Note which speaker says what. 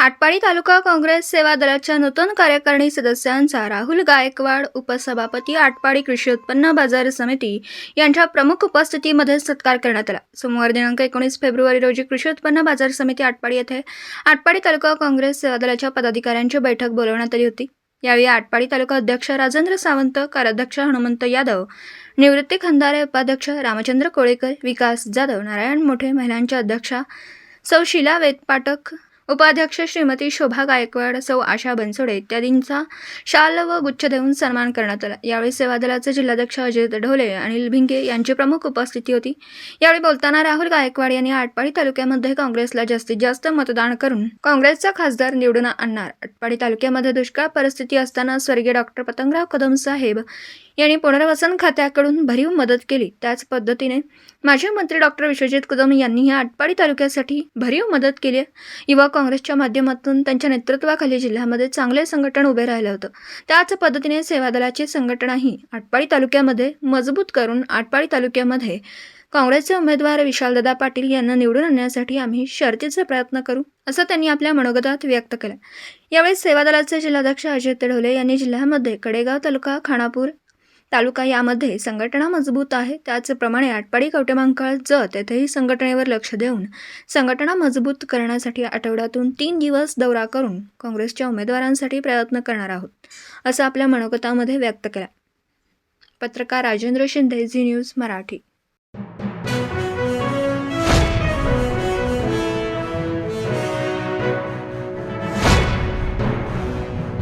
Speaker 1: आटपाडी तालुका काँग्रेस सेवा दलाच्या नूतन कार्यकारिणी सदस्यांचा राहुल गायकवाड उपसभापती आटपाडी कृषी उत्पन्न बाजार समिती यांच्या प्रमुख उपस्थितीमध्ये सत्कार करण्यात आला. सोमवार दिनांक एकोणीस फेब्रुवारी रोजी कृषी उत्पन्न बाजार समिती आटपाडी येथे आटपाडी तालुका काँग्रेस सेवा दलाच्या पदाधिकाऱ्यांची बैठक बोलवण्यात आली होती. यावेळी आटपाडी तालुका अध्यक्ष राजेंद्र सावंत कार्याध्यक्ष हनुमंत यादव निवृत्ती खंदारे उपाध्यक्ष रामचंद्र कोळेकर विकास जाधव नारायण मोठे महिलांच्या अध्यक्षा सौ शीला वेदपाटक उपाध्यक्ष श्रीमती शोभा गायकवाड सौ आशा बनसोडे इत्यादींचा शाल व गुच्छ देऊन सन्मान करण्यात आला. यावेळी सेवा दलाचे जिल्हाध्यक्ष अजित ढोले अनिल भिंगे यांची प्रमुख उपस्थिती होती. यावेळी बोलताना राहुल गायकवाड यांनी आटपाडी तालुक्यामध्ये काँग्रेसला जास्तीत जास्त मतदान करून काँग्रेसचा खासदार निवडून आणणार. आटपाडी तालुक्यामध्ये दुष्काळ परिस्थिती असताना स्वर्गीय डॉक्टर पतंगराव कदम साहेब यांनी पुनर्वसन खात्याकडून भरीव मदत केली. त्याच पद्धतीने माजी मंत्री डॉक्टर विश्वजित कदम यांनीही आटपाडी तालुक्यासाठी भरीव मदत केली. युवा काँग्रेसच्या माध्यमातून त्यांच्या नेतृत्वाखाली जिल्ह्यामध्ये चांगले संघटन उभे राहिलं होतं. त्याच पद्धतीने सेवादलाचे संघटनाही आटपाडी तालुक्यामध्ये मजबूत करून आटपाडी तालुक्यामध्ये काँग्रेसचे उमेदवार विशालदादा पाटील यांना निवडून आणण्यासाठी आम्ही शर्तीचा प्रयत्न करू असं त्यांनी आपल्या मनोगतात व्यक्त केलं. यावेळी सेवादलाचे जिल्हाध्यक्ष अजय ढोले यांनी जिल्ह्यामध्ये कडेगाव तालुका खानापूर तालुका यामध्ये संघटना मजबूत आहे. त्याचप्रमाणे आटपाडी कवटेमांकाळ जत येथेही संघटनेवर लक्ष देऊन संघटना मजबूत करण्यासाठी आठवड्यातून तीन दिवस दौरा करून काँग्रेसच्या उमेदवारांसाठी प्रयत्न करणार आहोत असं आपल्या मनोगतामध्ये व्यक्त केला. पत्रकार राजेंद्र शिंदे झी न्यूज मराठी.